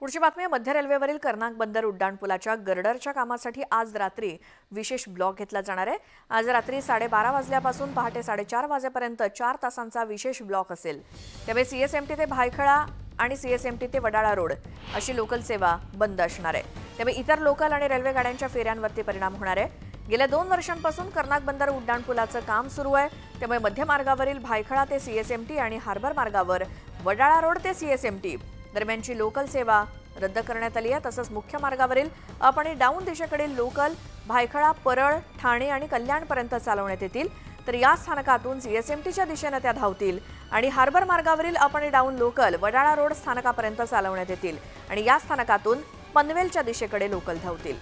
पुढची बातमी आहे. मध्य रेल्वेवरील कर्नाक बंदर उड्डाणपुलाच्या गर्डरच्या कामासाठी आज रात्री विशेष ब्लॉक घेतला जाणार आहे. आज रात्री साडेबारा वाजल्यापासून पहाटे साडेचार वाजेपर्यंत चार तासांचा विशेष ब्लॉक असेल. त्यामुळे सीएसएमटी ते भायखळा आणि सीएसएमटी ते वडाळा रोड अशी लोकल सेवा बंद असणार आहे. त्यामुळे इतर लोकल आणि रेल्वे गाड्यांच्या फेऱ्यांवरती परिणाम होणार आहे. गेल्या दोन वर्षांपासून कर्नाक बंदर उड्डाणपुलाचं काम सुरू आहे. त्यामुळे मध्य मार्गावरील भायखळा ते सीएसएमटी आणि हार्बर मार्गावर वडाळा रोड ते सीएसएमटी दरम्यानची लोकल सेवा रद्द करण्यात आली आहे. तसंच मुख्य मार्गावरील अप आणि डाऊन दिशेकडील लोकल भायखळा परळ ठाणे आणि कल्याणपर्यंत चालवण्यात येतील. तर या स्थानकातून सीएसएमटीच्या दिशेनं त्या धावतील आणि हार्बर मार्गावरील अप आणि डाऊन लोकल वडाळा रोड स्थानकापर्यंत चालवण्यात येतील आणि या स्थानकातून पनवेलच्या दिशेकडे लोकल धावतील.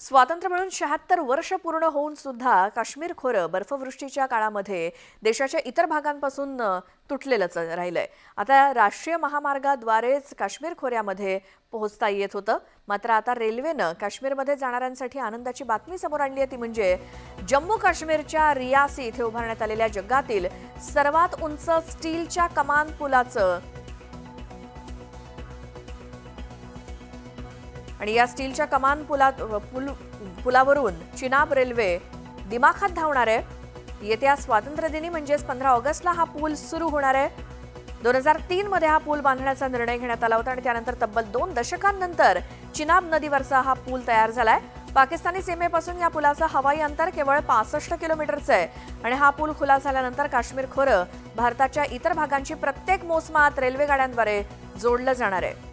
स्वातंत्र्य मिळून शहात्तर वर्ष पूर्ण होऊन सुद्धा काश्मीर खोरं बर्फवृष्टीच्या काळामध्ये देशाच्या इतर भागांपासून तुटलेलंच राहिलंय. आता राष्ट्रीय महामार्गाद्वारेच काश्मीर खोऱ्यामध्ये पोहोचता येत होतं. मात्र आता रेल्वेनं काश्मीरमध्ये जाणाऱ्यांसाठी आनंदाची बातमी समोर आणली आहे. ती म्हणजे जम्मू काश्मीरच्या रियासी इथे उभारण्यात आलेल्या जगातील सर्वात उंच स्टीलच्या कमान पुलाचं आणि या स्टीलच्या कमान पुलात पुल पुलावरून चिनाब रेल्वे दिमाखात धावणार आहे. येत्या स्वातंत्र्यदिनी म्हणजेच पंधरा ऑगस्टला हा पूल सुरू होणार आहे. दोन हजार तीन मध्ये हा पूल बांधण्याचा निर्णय घेण्यात आला होता आणि त्यानंतर तब्बल दोन दशकांनंतर चिनाब नदीवरचा हा पूल तयार झालाय. पाकिस्तानी सीमेपासून या पुलाचं हवाई अंतर केवळ पासष्ट किलोमीटरचं आहे. आणि हा पूल खुला झाल्यानंतर काश्मीर खोरं भारताच्या इतर भागांची प्रत्येक मोसमात रेल्वे गाड्यांद्वारे जोडलं जाणार आहे.